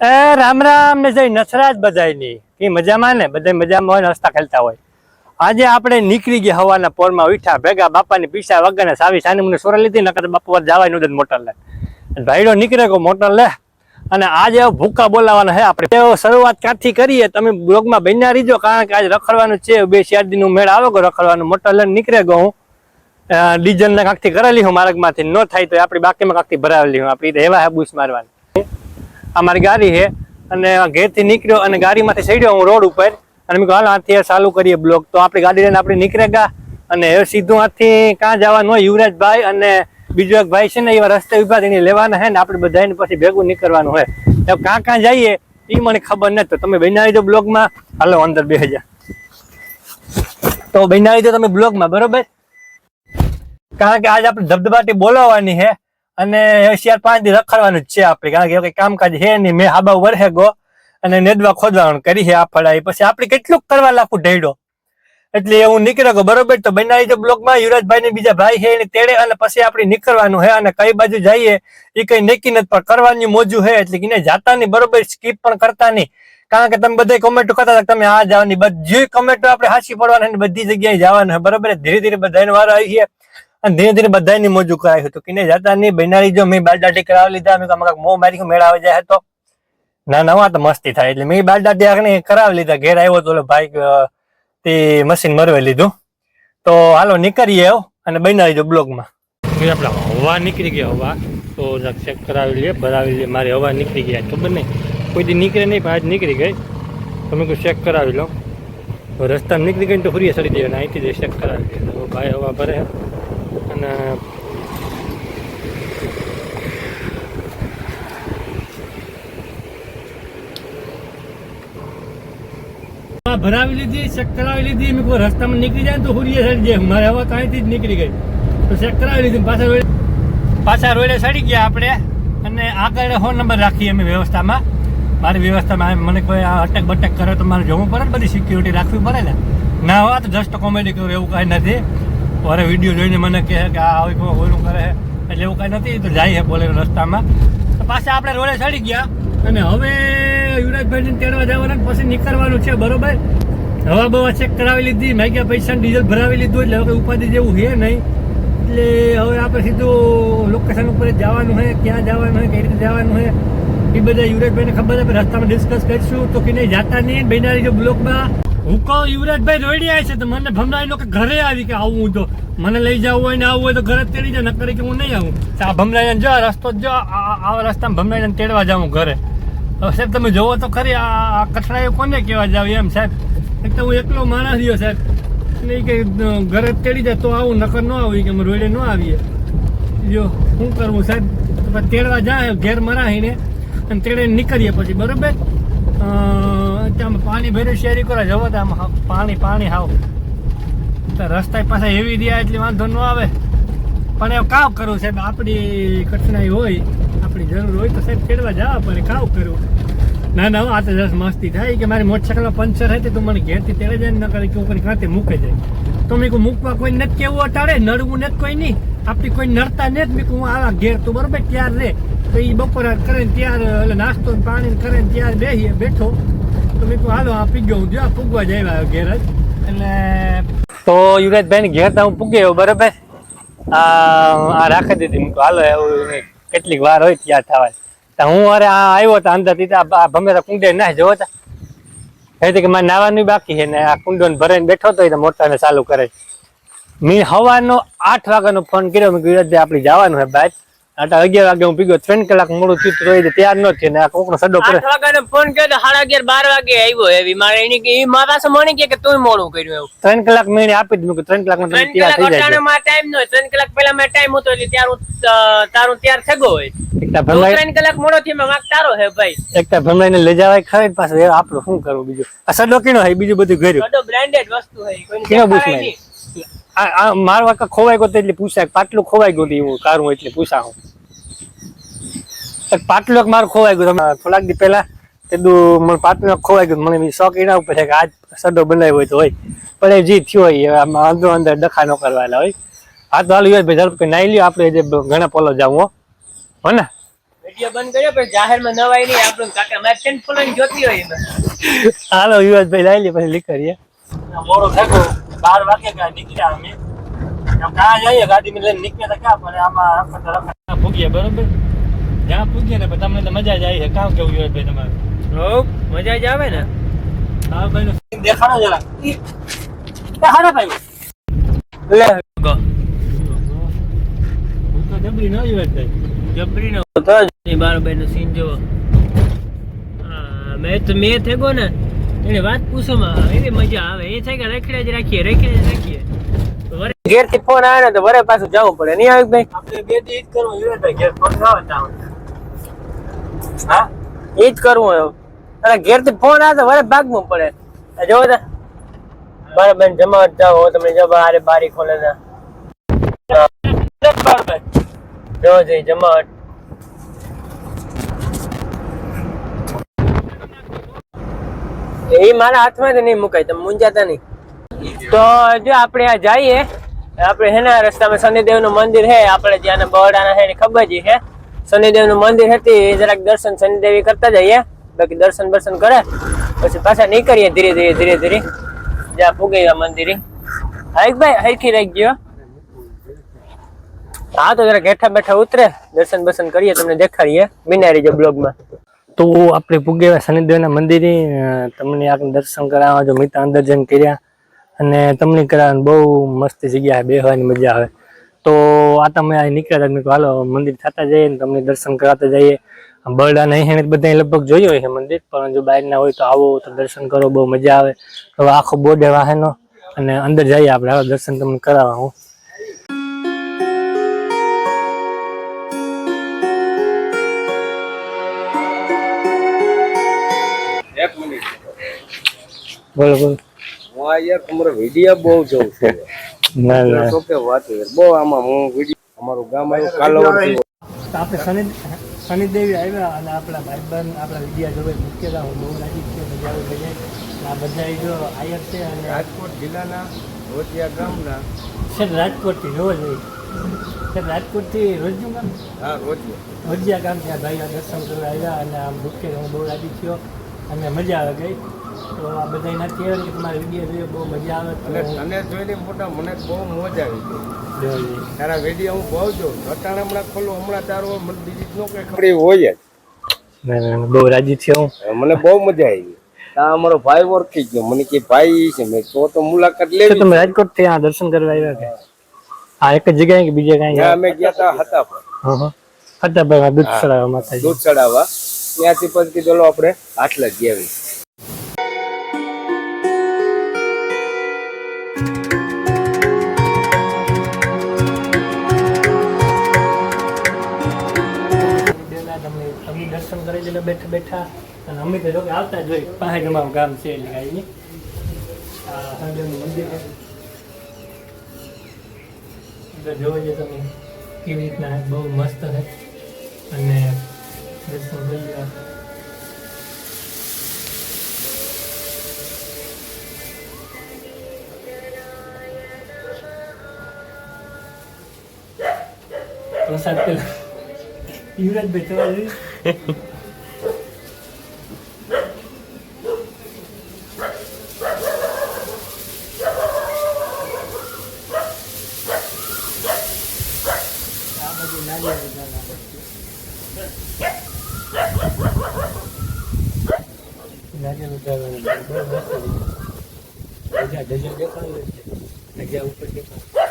એ રામ રામ ને જય નસરાજ બધાયની. એ મજામાં ને? બધા મજામાં હોય ને ખેલતા હોય. આજે આપણે નીકળી ગયા હવાના પોરમાં ઉઠ્યા, ભેગા બાપાની પીસા વગર સાવી સાની મને સોરા લીધી, નકર બાપુ વાર જવાયનું મોટર લે. ભાઈડો નીકળે કો મોટર લે. અને આજે ભૂકા બોલાવાના હે આપણે. શરૂઆત ક્યાંથી કરીએ? તમે બ્લોગમાં બન્યા રહીજો, કારણ કે આજે રખડવાનું છે, બે ચાર મેળ આવે ગયો, રખડવાનું મોટર લઈને નીકળે ગયો હું. ડીઝલ ને કાંકથી કરેલી હું માર્ગમાંથી, ન થાય તો આપણી બાકીમાં કાંકથી ભરાવેલી હું, આપણી એવા હે બુશ મારવાની. મારી ગાડી છે અને ઘેરથી નીકળ્યો અને ગાડીમાંથી ચડ્યો હું રોડ ઉપર. અને મેં હાલ, આથી ચાલુ કરીએ બ્લોક. તો આપણી ગાડી લઈને આપણે નીકળે ગયા અને સીધું આથી ક્યાં જવાનું હોય યુવરાજભાઈ અને બીજો એક ભાઈ છે ને, એવા રસ્તે ઊભા એને લેવાના છે ને, આપણે બધાને પછી ભેગું નીકળવાનું હોય. તો ક્યાં ક્યાં જઈએ એ મને ખબર નથી. તો તમે બનાવી દો બ્લોગમાં હાલો, અંદર બે હજાર તો બનાવી દો તમે બ્લોગમાં બરોબર? કારણ કે આજે આપણે ધબધબાટી બોલાવવાની છે. અને હોશિયાર પાંચ દિવસ રખડવાનું જ છે આપણે, કારણ કે કામકાજ છે નહીં. મેં હાબા વરહે ગો અને નેદવા ખોદવાનું કરી છે આ ફળાઈ પછી આપણે કેટલુંક કરવા લાખું ઢેડો એટલે એવું નીકળ્યો કે બરોબર? તો બનાવી જો બ્લોકમાં યુવરાજભાઈ ને બીજા ભાઈ છે એને તેડે અને પછી આપણે નીકળવાનું છે અને કઈ બાજુ જઈએ એ કઈ નક્કી નથી, પણ કરવાની મોજું હે એટલે કે જાતા નહીં, બરોબર? સ્કીપ પણ કરતા નહીં. કારણ કે તમે બધા કોમેન્ટો કરતા હતા તમે આ જવાની બધી કોમેન્ટો આપણે હાસી પડવાના બધી જગ્યાએ જવાનું બરોબર? ધીરે ધીરે બધાને વાર આવી છે અને ધીરે ધીરે બધાની મોજું કરાયું હતું કે જતા નહીં બેનારી જો મેં બાલદાટી કરાવી લીધા, મેં કીધું મો મારી મેળા આવી જાય તો? ના નવા તો મસ્તી થાય. એટલે મેં બાલદાટી આગળ કરાવી લીધા. ઘેર આવ્યો તો ભાઈ તે મશીન મરવે લીધું. તો હાલો નીકળીએ અને બનાવી દો બ્લોગમાં. આપણે હવા નીકળી ગયા હવા. તો ચેક કરાવી લઈએ ભરાવી લઈએ મારી હવા નીકળી ગયા ખબર નહીં. કોઈ દી નીકળે નહીં આજ નીકળી ગઈ. તમે કોઈ ચેક કરાવી લો. રસ્તા નીકળી ગઈ ને તો ફરી સડી દેવાના, અહીંથી ચેક કરાવી દે ભાઈ હવા ભરે. અને ભરાવી લીધી ચેક કરાવી લીધી, મેં કોઈ રસ્તામાં નીકળી જાય તો હુરીએ સડી જાય. મારે હવા કાંઈથી જ નીકળી ગઈ. તો ચેક કરાવી લીધી પાછા રોડે પાછા રોડે સડી ગયા આપણે. અને આગળ ફોન નંબર રાખીએ અમે વ્યવસ્થામાં. મારી વ્યવસ્થામાં મને કોઈ અટક બટક કરે તો મારે જવું પડે બધી સિક્યુરિટી રાખવી પડે ને. ના હોય તો જસ્ટ કોમેડી કરું, એવું કાંઈ નથી. મારે વીડિયો જોઈને મને કહે કે આ કોઈ ઓલું કરે છે. એટલે એવું કાંઈ નથી, તો જાય છે બોલે રસ્તામાં. તો પાછા આપણે રોડે ચડી ગયા. અને હવે યુવરાજભાઈને તેડવા જવાના પછી નીકળવાનું છે, બરોબર? હવા બવા ચેક કરાવી લીધી, મેગ્યા પૈસા ડીઝલ ભરાવી લીધું, એટલે હવે ઉપાધિ જેવું છે નહીં. એટલે હવે આપણે સીધું લોકેશન ઉપર જવાનું છે, ક્યાં જવાનું છે, કઈ રીતે જવાનું છે, એ બધા યુવરાજભાઈને ખબર છે રસ્તામાં ડિસ્કસ કરીશું. તો કે નહીં, જાતા નહીં બેનારી જો બ્લોકમાં હું કહું, યુવરાજભાઈ રોડી આવી છે તો મને ભમરાઈ લોકો ઘરે આવી કે આવું હું તો મને લઈ જવું હોય ને આવું હોય તો ઘરે જ તેડી જાય, નકર કે હું નહીં આવું. આ ભમરાઈ જો રસ્તો જ, આ- રસ્તામાં ભમરાઈને તેડવા જાઉં ઘરે. સાહેબ, તમે જોવો તો ખરી, આ કઠણાઈ કોને કહેવા જાવ એમ સાહેબ? એક તો હું એકલો માણસ રહ્યો સાહેબ. નહીં કે ઘરે તેડી જાય તો આવું, નકર ન આવી કે અમે રોડે ન આવીએ. જો શું કરવું સાહેબ? તેડવા જાય, ઘેર મરાહીને, અને તેડે નીકળીએ પછી, બરોબર? ત્યાં પાણી ભર્યું, શેરી કરો જવો તો આમ પાણી પાણી હાવ. તો રસ્તા પાસે એવી રહ્યા એટલે વાંધો ન આવે. પણ એ કાવ કરવું સાહેબ, આપણી કઠિનાઈ હોય, આપણી જરૂર હોય તો સાહેબ ખેડવા જવા પડે, કાવ કરવું. ના ના, આ તો જસ મસ્તી થાય કે મારી મોટરસાઇકલમાં પંચર હતી તો મને ઘેરથી તેડે જાય ને કરે કે ઉપર કાંતે મૂકે જાય. તો મેં મૂકવા કોઈ નથી કેવું અટાડે, નડવું નથી કોઈ નહીં. આપણી કોઈ નડતા નથી મેં હું આવા ઘેર તો બરોબર ત્યાર રે? તો એ બપોરે કરે ને ત્યાર, એટલે નાસ્તો પાણી કરે ને ત્યાર બેસીએ બેઠો. તો મેં કહું હાલો આ પીગો હું જો પૂગવા જ આવ્યા ઘેર જ. એટલે તો યુવરાજભાઈ ઘેર તો હું પૂગ્યો બરોબર? આ રાખી દીધી હું હાલો, એવું કેટલીક વાર હોય ત્યાં થવા તો હું અરે આ આવ્યો તો અંદર આ ભમેરા કુંડે ના જોવો તા. એ કે મારે નાવાનું બાકી છે ને આ કુંડો ભરાઈને બેઠો તો મોટા મોટાને ચાલુ કરે મેં હવાનો આઠ વાગ્યાનો ફોન કર્યો, મેં યુવરાજભાઈ, આપણે જવાનું છે બાદ. આટા અગિયાર વાગે હું પીગો ત્રણ કલાક મોડું ચિત્ર રહી તૈયાર ન થયો ને આ કોકનો સડો કરે. આઠ વાગ્યાનો ફોન કર્યો તો સાડા અગિયાર બાર વાગે આવ્યો એવી. મારે એની કે ઈ મારા પાસે મને કે કે તું મોડું કર્યું એવું. ત્રણ કલાક મેં આપી દીધું કે ત્રણ કલાકમાં તમે તૈયાર કલાક થઈ જાય અટાણામાં ટાઈમ નો ત્રણ કલાક પહેલા મેં ટાઈમ હતો એટલે ત્યાર હું, તારું ત્યાર થગો હોય. ત્રણ કલાક મોડો થી મેં વાંક તારો હે ભાઈ. એકતા ભમાઈને લઈ જવાય ખરી પાછું. એ આપણું શું કરવું બીજું? આ સડો કીનો હે બીજું બધું ઘર્યું. સડો બ્રાન્ડેડ વસ્તુ હે કોઈ બુશ નહીં. આ મારવા મારો વાંકા ખોવાઈ ગયો તો એટલે પૂછાય. પાટલું ખોવાઈ ગયું એવું કારું એટલે પૂછા હું. પાટલું માર ખોવાઈ ગયું. તમે થોડાક દી પહેલા કીધું મને પાટલો ખોવાઈ ગયું. મને શોખ એના ઉપર છે કે આજ સડો બનાવ્યો હોય તો હોય. પણ એ જે થયો હોય એ આમાં અંદર અંદર ડખા ન કરવાના હોય. હા તો હાલ ભાઈ ઝડપ નાઈ લ્યો. આપણે જે ઘણા પોલો જાવ હો. ને? વીડિયો બંધ કર્યો પણ જાહેરમાં નવાઈ નહીં. આપણું કાકા મારે ટેન્ટ ફોલોઈંગ જોતી હોય હાલો યુવરાજભાઈ લઈ લે પછી લીકરીએ મોડો થાકો બાર વાગે કાંઈ નીકળ્યા અમે. કાં જઈએ ગાડી લઈને નીકળ્યા હતા કાં પણ આમાં ભૂગીએ બરોબર? જ્યાં પૂછીએ ને તમને તો મજા જ આવી છે. કામ કેવું યુવરાજભાઈ તમારે? હો મજા જ આવે ને. હા ભાઈ. નું દેખાડો જરા. દેખાડો ભાઈ. લે. ગો. તો જબરી ન યુવરાજભાઈ જબરી નો તો જ. બારોબાઈ નો સીન જોવો. હા મેં તો મેં થેગો ને એને વાત પૂછો માં એવી મજા આવે. એ થાય કે રખડે જ રાખીએ રખડે જ રાખીએ. ઘેરથી ફોન આવે ને તો વરે પાછું જવું પડે. નહીં આવે ભાઈ? આપણે બે દી જ કરવું યુવરાજભાઈ ઘેર ફોન આવે ત્યાં હા? એ જ કરવું હોય. અને ઘેરથી ફોન આવે તો વરે ભાગવું પડે. જો તો. બરાબર જમાવટ જાઓ તમે જો બારે બારી ખોલે ના જો જઈ જમાવટ. એ મારા હાથમાં નહીં મુકાય, તમે મુંજાતા નહીં. તો જો આપણે આ જઈએ, આપણે હેના રસ્તામાં શનિદેવનું મંદિર છે આપણે જ્યાં બરડાના છે ખબર જ છે શનિદેવનું મંદિર હતી જરાક દર્શન શનિદેવી કરતા જઈએ. બાકી દર્શન બર્શન કરે, પછી પાછા નીકળીએ ધીરે ધીરે ધીરે ધીરે. જ્યાં પૂગે મંદિરે. ભાઈ હરખી રહી ગયો હા, તો જરા ઘેઠા બેઠા ઉતરે, દર્શન બર્શન કરીએ, તમને દેખાડીએ બિનારી જો બ્લોગમાં. તો આપણે પૂગેવા શનિદેવના મંદિરે તમને આપણે દર્શન કરાવવા જો મિત્ર અંદર જઈને કર્યા, અને તમને કરાવવાની બહુ મસ્ત જગ્યા, બેહવાની મજા આવે. તો આ તમે આ નીકળ્યા મેં હાલો મંદિર થતા જઈએ ને તમને દર્શન કરાવતા જઈએ. બરડા નહીં બધા લગભગ જોયું હોય છે મંદિર પણ જો બહારના હોય તો આવો તો દર્શન કરો બહુ મજા આવે. હવે આખો બોર્ડે વાહનો અને અંદર જઈએ આપણે. હાલો દર્શન તમને કરાવવા હું. બોલો બોલો. હું આ યાર તમારો વીડિયો બહુ જોઉં છું. તો કે વાત બહુ આમાં હું વીડિયો અમારું ગામ આવ્યું કાલોવડ આપણે શનિ શનિદેવી આવ્યા અને આપણા ભાઈબંધ આપણા વિદ્યા જોડે મૂકેલા હું બહુ રાજી છું મજા આવી આ બધા જો આયર છે અને રાજકોટ જિલ્લાના રોટિયા ગામના છે રાજકોટથી રોજ છે રાજકોટથી રોજનું ગામ? હા રોટિયા રોજિયા ગામ ત્યાં ભાઈ દર્શન કરવા આવ્યા અને આમ મૂકે હું બહુ રાજી થયો. અને મજા આવે ગઈ. તો આ બધા નથી કે તમારે વીડિયો જોયો બહુ મજા આવે અને તને જોઈને મોટા મને બહુ મોજ આવી ગઈ. તારા વીડિયો હું બહુ જોઉં. અટાણે હમણાં ખોલું હમણાં તારો મને બીજી નો કંઈ ખબર? હોય જ. બહુ રાજી થયો હું. મને બહુ મજા આવી તા અમારો ભાઈ ઓળખી ગયો. મને કે ભાઈ છે મેં તો તો મુલાકાત લે લેવી તમે રાજકોટથી આ દર્શન કરવા આવ્યા કે? આ એક જ જગ્યાએ કે બીજે કઈ અમે ગયા હતા હતા હા હતા ભાઈ દૂધ ચડાવવા માતાજી. દૂધ ચડાવવા ત્યાંથી પછી કીધું આપણે આટલા જ ગયા દર્શન કરી દેલો બેઠા બેઠા અને અમે તો જો કે આવતા જ હોય પાસે જ અમારું ગામ છે એટલે કાંઈ નહીં આ શનિદેવનું મંદિર છે અંદર જોવો છો તમે કેવી રીતના છે, બહુ મસ્ત છે અને દર્શન કરી લેવા પ્રસાદ પેલા યુવરાજભાઈ તમારે જોયું? આ બાજુ નાળિયેર ઉગાડવા પડશે. નાળિયેર ઉગાડવાનું બહુ મસ્ત રીતે. ધજા ધજા દેખાડી છે ધજા ઉપર દેખાય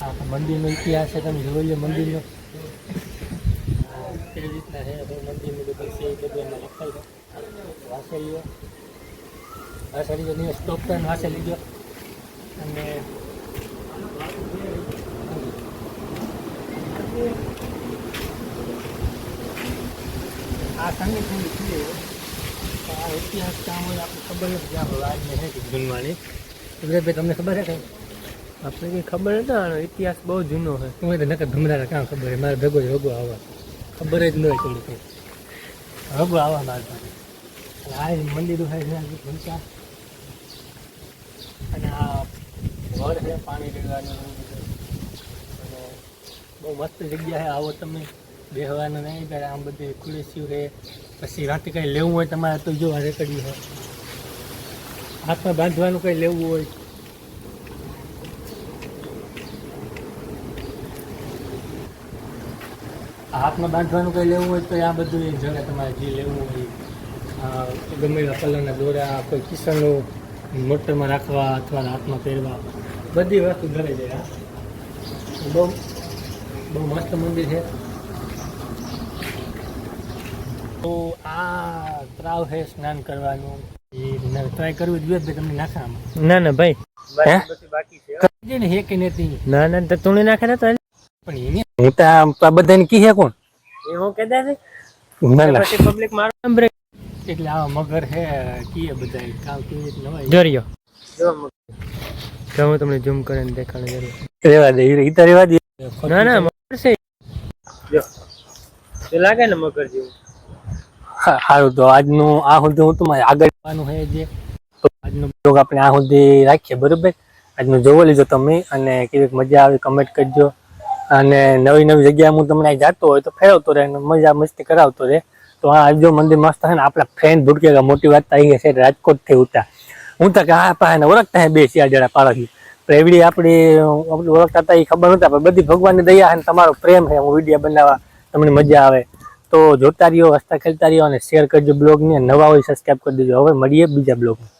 આ મંદિરનો ઇતિહાસ છે, તમે જોઈ લો મંદિરનો. કેવી રીતના છે મંદિરનું બધું છે એ બધું એમાં લખાય છે. વાસળીઓ. વાસળીઓ દિવસ કરીને વાસળી ગયો. અને આ સંગીત હું આ ઇતિહાસ કામ હોય આપણે ખબર નથી જ્યાં આજને છે જૂનવાની ભાઈ તમને ખબર છે કંઈ? આપણે કઈ ખબર નતા ઇતિહાસ બહુ જૂનો છે હું તો નકર ધમરાના કામ ખબર છે મારે ભેગો રગો આવવા. ખબર જ ન હોય થોડું કંઈ. રગો આવવા મારે પાસે. આ મંદિર હોય અને આ ઘર છે, પાણી રેડવાનું બહુ મસ્ત જગ્યા છે, આવો તમે. બેહવાનું નહીં ત્યારે આમ બધી ખુરશીઓ રહે પછી રાતે કંઈ લેવું હોય તમારે તો જો રેકડી હોય. હાથમાં બાંધવાનું કંઈ લેવું હોય. હાથમાં બાંધવાનું કંઈ લેવું હોય તો આ બધું એ જગ્યા તમારે જે લેવું હોય ગમે એવા કલરના દોરા કોઈ કિસનનું મોટરમાં રાખવા અથવા હાથમાં પહેરવા. બધી વસ્તુ ઘરે જાય બહુ બહુ મસ્ત મંદિર છે. તો આ ત્રાવ છે સ્નાન કરવાનું. એ ટ્રાય કરવું જોઈએ તમને નાખામાં ના ના ભાઈ. બાકી છે. ને હે કે નથી? ના ના તો તું નાખે ને તો પણ એને હું આ બધાને કી હે કોણ? એ હું કહેતા છે? ના ના. પછી પબ્લિક મારો. એટલે આવા મગર હે કીએ બધા કામ કેવી રીતના હોય. જોરિયો. જો હું તમને ઝૂમ કરીને દેખાડું જરૂર. રેવા દે ઈ તો રેવા દે. ના ના મગર છે. જો. તે લાગે ને મગર જેવું. સારું તો આજનું આ સુધી હું તમારે આગળ જવાનું જે. તો આજનો બ્લોગ આપણે આ સુધી રાખીએ બરોબર? આજનું જોવો લીજો તમે અને કેવી મજા આવી કમેન્ટ કરજો. અને નવી નવી જગ્યાએ હું તમને જતો હોય તો ફેરવતો રહે અને મજા મસ્તી કરાવતો રહે. તો આ જો મંદિર મસ્ત છે ને, આપણા ફ્રેન્ડ ભૂટકે મોટી વાત આવી છે રાજકોટથી ઉતા હું તો કે આ પાસે ઓળખતા બે શિયાળ પાડોશી પણ એવડી આપણી, આપણે ઓળખતા હતા એ ખબર નતા, પણ બધી ભગવાનની દયા છે ને તમારો પ્રેમ છે હું વીડિયો બનાવવા તમને મજા આવે. તો જોતા રહ્યો, હસતા ખેલતા રહ્યો અને શેર કરજો બ્લોગને નવા હોય સબસ્ક્રાઈબ કરી દેજો. હવે મળીએ બીજા બ્લોગમાં